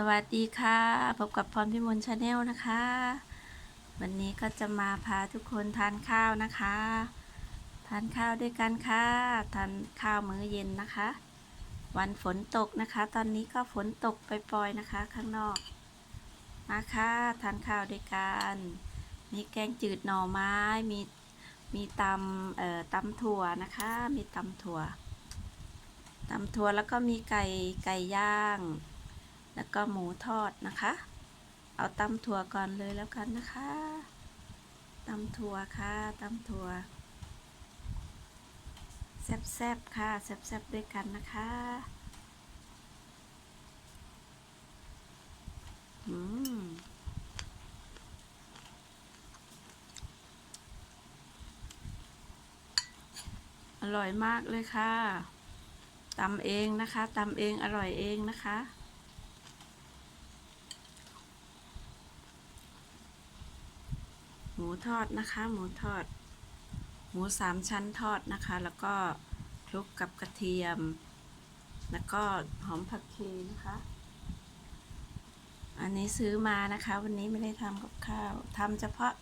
สวัสดีค่ะ พบกับพรพิมลชาแนลนะคะ วันนี้ก็จะมาพาทุกคนทานข้าวนะคะ ทานข้าวด้วยกันค่ะ ทานข้าวมื้อเย็นนะคะ วันฝนตกนะคะ ตอนนี้ก็ฝนตกปล่อยๆนะคะ ข้างนอก มาค่ะทานข้าวด้วยกันมีแกงจืดหน่อไม้ มีมีตำเอ่อตำถั่วนะคะ มีตำถั่วตำถั่วแล้วก็มีไก่ไก่ย่าง แล้วก็หมูทอดนะคะ เอาตำถั่วก่อนเลยแล้วกันนะคะตำถั่วค่ะตำถั่วแซ่บๆค่ะแซ่บๆด้วยกันนะคะอืมอร่อยมากเลยค่ะตำเองนะคะตำเองอร่อยเองนะคะ หมูทอดนะคะ หมูทอด หมูสามชั้นทอดนะคะ แล้วก็คลุกกับกระเทียม แล้วก็หอมผักชีนะคะ อันนี้ซื้อมานะคะ วันนี้ไม่ได้ทำกับข้าวทำเฉพาะ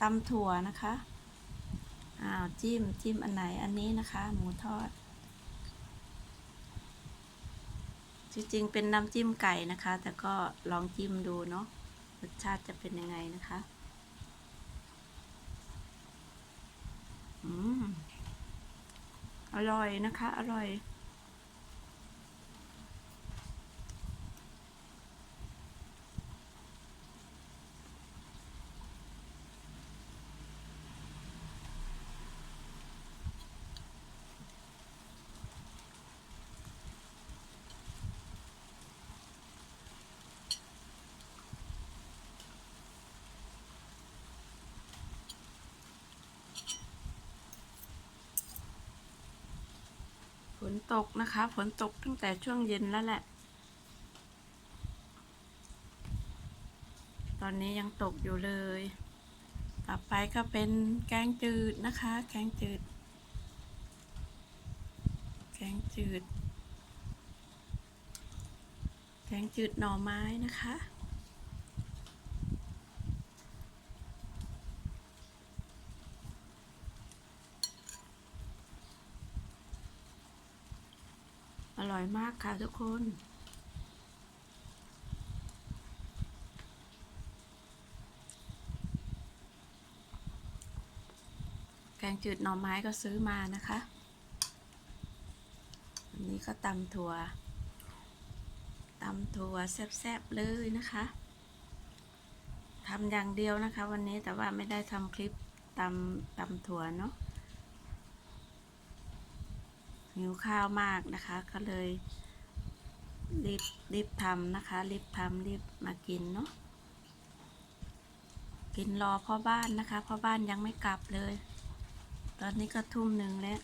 ตำถั่วนะคะอ้าวจิ้มจิ้มอันไหนอันนี้นะคะ หมูทอด จริงๆเป็นน้ำจิ้มไก่นะคะ แต่ก็ลองจิ้มดูเนาะรสชาติจะเป็นยังไงนะคะ อืมอร่อยนะคะ อร่อย นตกนะคะ ฝนตกตั้งแต่ช่วงเย็นแล้วแหละ ตอนนี้ยังตกอยู่เลย ต่อไปก็เป็นแกงจืดนะคะ แกงจืด แกงจืด แกงจืดหน่อไม้นะคะ อร่อยมากค่ะทุกคน แกงจืดหน่อไม้ก็ซื้อมานะคะ อันนี้ก็ตำถั่วตำถั่วแซ่บๆเลยนะคะทำอย่างเดียวนะคะ วันนี้แต่ว่าไม่ได้ทำคลิปตำตำถั่วเนาะ หิวข้าวมากนะคะ ก็เลย รีบรีบทำนะคะ รีบทำรีบมากินเนาะกินรอพ่อบ้านนะคะพ่อบ้านยังไม่กลับเลย ตอนนี้ก็ทุ่มหนึ่งแล้ว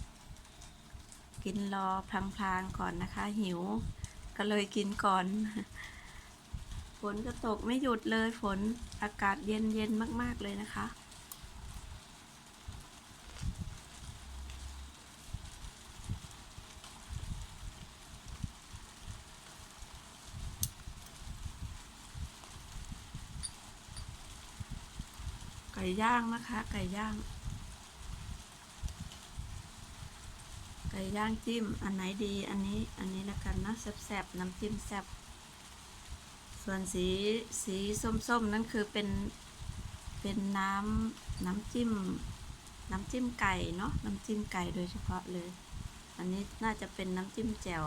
กินรอพลางๆก่อนนะคะ หิว ก็เลยกินก่อน ฝนก็ตกไม่หยุดเลยฝนอากาศเย็นเย็นมาก ๆเลยนะคะ ไก่ย่างนะคะ ไก่ย่าง ไก่ย่างจิ้ม อันไหนดี อันนี้ อันนี้แล้วกันนะแซ่บๆ น้ำจิ้มแซ่บ ส่วนสีสีส้มๆ นั่นคือเป็น เป็นน้ำน้ำจิ้ม น้ำจิ้มไก่เนาะ น้ำจิ้มไก่โดยเฉพาะเลย อันนี้น่าจะเป็นน้ำจิ้มแจ่ว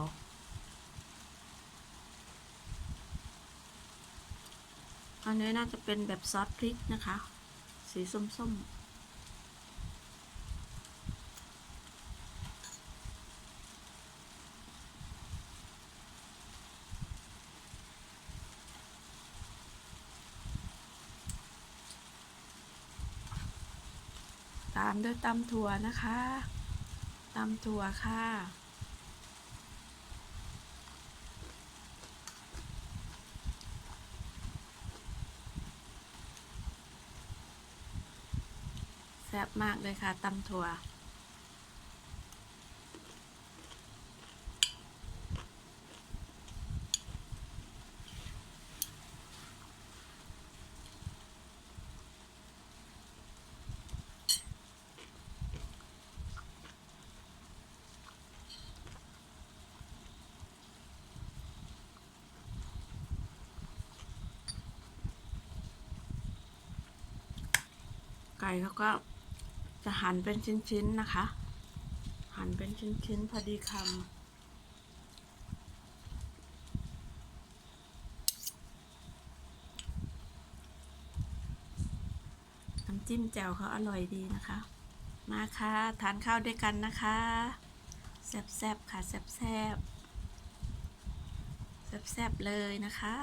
อันนี้น่าจะเป็นแบบซอสพริกนะคะ สีส้มๆตามด้วยตำถั่วนะคะตำถั่วค่ะ ซ่บมากเลยค่ะตำถั่ว ไก่เขาก็ จะหั่นเป็นชิ้นๆนะคะ หั่นเป็นชิ้นๆพอดีคำน้ำจิ้มแจ่วเขาอร่อยดีนะคะ มาค่ะ ทานข้าวด้วยกันนะคะ แซ่บๆค่ะ แซ่บๆแซ่บๆเลยนะคะ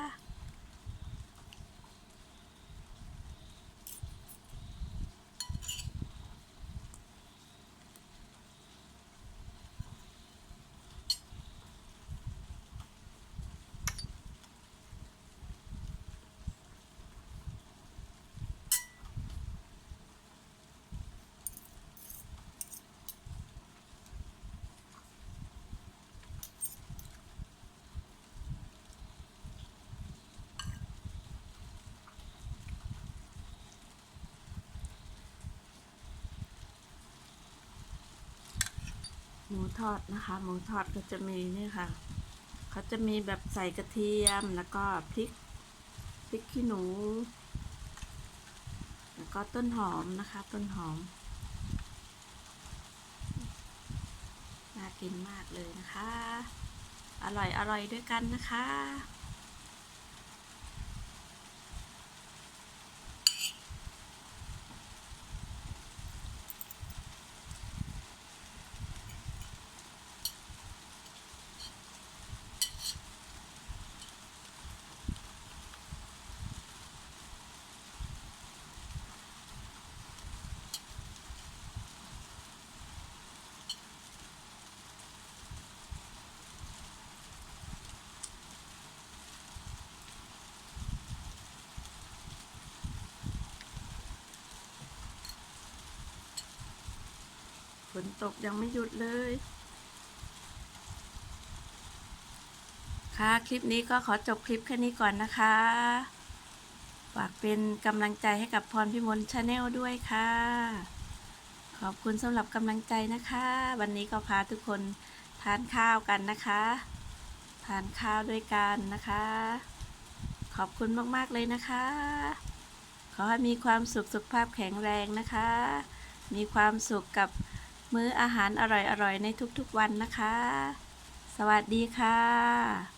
หมูทอดนะคะ หมูทอดก็จะมีนี่ค่ะ เขาจะมีแบบใส่กระเทียมแล้วก็พริกพริกขี้หนู แล้วก็ต้นหอมนะคะ ต้นหอมน่ากินมากเลยนะคะ อร่อยอร่อยด้วยกันนะคะ นตกยังไม่หยุดเลย ค่ะ คลิปนี้ก็ขอจบคลิปแค่นี้ก่อนนะคะ ฝากเป็นกำลังใจให้กับพรพิมลชาแนลด้วยค่ะ ขอบคุณสำหรับกำลังใจนะคะ วันนี้ก็พาทุกคนทานข้าวกันนะคะ ทานข้าวด้วยกันนะคะ ขอบคุณมากๆเลยนะคะ ขอให้มีความสุขสุขภาพแข็งแรงนะคะมีความสุขกับ มื้ออาหารอร่อยๆ ในทุกๆวันนะคะ สวัสดีค่ะ